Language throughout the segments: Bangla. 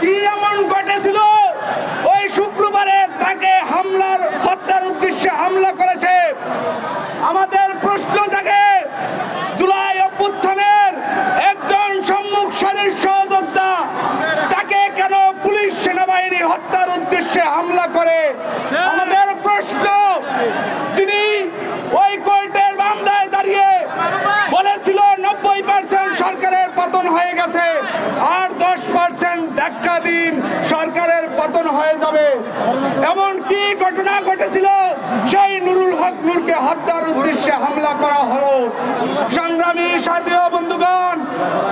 কি এমন ঘটেছিল? ওই শুক্রবারে তাকে হামলার, হত্যার উদ্দেশ্যে হামলা করেছে। আমাদের প্রশ্ন জাগে, জুলাই অভ্যুত্থানের একজন সম্মুখ সারির সহযোদ্ধা তাকে কেন পুলিশ সেনাবাহিনী হত্যার উদ্দেশ্যে হামলা করে? পতন হয়ে গেছে। আর দশ পার্সেন্ট ধাক্কা দিন সরকারের পতন হয়ে যাবে। এমন কি ঘটনা ঘটেছিল? সেই নুরুল হক নূরকে হত্যার উদ্দেশ্যে হামলা করা হলো। সংগ্রামী সাথী ও বন্ধুগণ,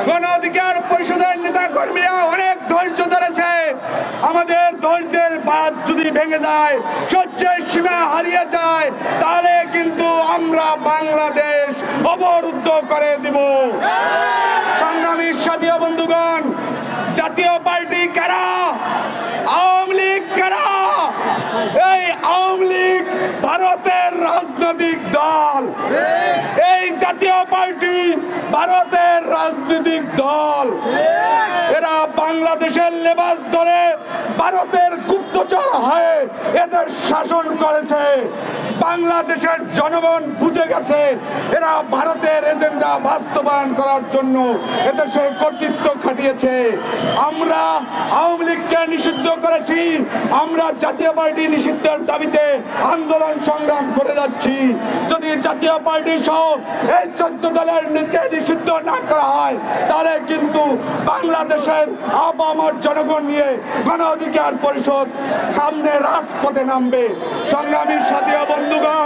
গণ অধিকার পরিষদের নেতা কর্মীরা অনেক ধৈর্য ধরেছে। আমাদের ধৈর্যের বাদ যদি ভেঙে যায়, সহ্যের সীমা হারিয়ে যায়, তাহলে কিন্তু আমরা বাংলাদেশ অবরুদ্ধ করে দিব সংগ্রামী সাথী ও বন্ধুগণ জাতীয় পার্টি কারা? আওয়ামী লীগ কারা? এই আওয়ামী লীগ ভারতের রাজনৈতিক দল। এই জাতীয় পার্টি ভারতের রাজনৈতিক দল। এরা বাংলাদেশের লেবাস ধরে ভারতের গুপ্তচর হয়ে এদের শাসন করেছে। বাংলাদেশের জনগণ বুঝে গেছে, এরা ভারতের এজেন্ডা বাস্তবায়ন করার জন্য এদেশে কর্তৃত্ব খাটিয়েছে। আমরা আওয়ামী লীগকে নিষিদ্ধ করেছি। আমরা জাতীয় পার্টি নিষিদ্ধের দাবিতে আন্দোলন সংগ্রাম করে যাচ্ছি। যদি জাতীয় পার্টি সহ এই চোদ্দ দলের নীতি নিষিদ্ধ না করা হয়, তাহলে কিন্তু বাংলাদেশের আবামার জনগণ নিয়ে গণ অধিকার পরিষদ সামনে রাজপথে নামবে। সংগ্রামী সাথী বন্ধুগণ